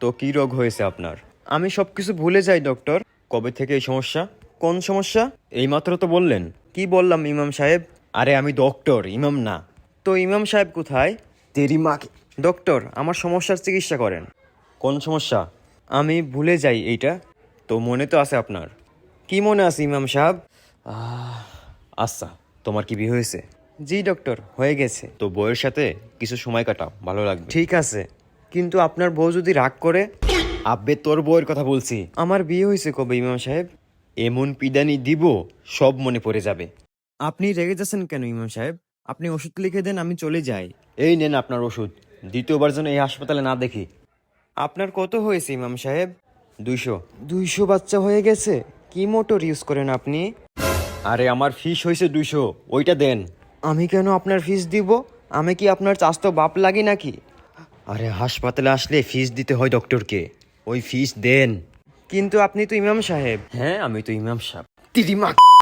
তো কি রোগ হয়েছে আপনার? আমি সব কিছু ভুলে যাই ডক্টর কবে থেকে এই সমস্যা? কোন সমস্যা? এইমাত্র তো বললেন। কি বললাম ইমাম সাহেব? আরে আমি ডক্টর ইমাম না। তো ইমাম সাহেব কোথায়? তেরি মাকে। ডক্টর আমার সমস্যার চিকিৎসা করেন। কোন সমস্যা? আমি ভুলে যাই এইটা। তো মনে তো আছে আপনার। কি মনে আছে ইমাম সাহেব? আচ্ছা তোমার কি বিয়ে হয়েছে? জি ডক্টর হয়ে গেছে। তো বউয়ের সাথে কিছু সময় কাটাও ভালো লাগবে। ঠিক আছে। কিন্তু আপনার বউ যদি রাগ করে আব্বে তোর বউয়ের কথা বলছি। আমার বিয়ে হয়েছে কবে ইমাম সাহেব? এমন পিদানি দিব সব মনে পড়ে যাবে। আপনি রেগে যাচ্ছেন কেন ইমাম সাহেব? আপনি ওষুধ লিখে দেন আমি চলে যাই। এই নেন আপনার ওষুধ। দ্বিতীয়বার যেন এই হাসপাতালে না দেখি। আপনার কত হয়েছে ইমাম সাহেব? দুইশো। দুইশো বাচ্চা হয়ে গেছে? কি মোটর ইউজ করেন আপনি? আরে আমার ফিস হয়েছে দুইশো। ওইটা দেন। আমি কেন আপনার ফিস দিব? আমি কি আপনার চাস্তো বাপ লাগি নাকি? আরে হাসপাতালে আসলে ফিস দিতে হয় ডক্টরকে ওই ফিস দেন। কিন্তু আপনি তো ইমাম সাহেব। হ্যাঁ আমি তো ইমাম সাহেব। তিরিমা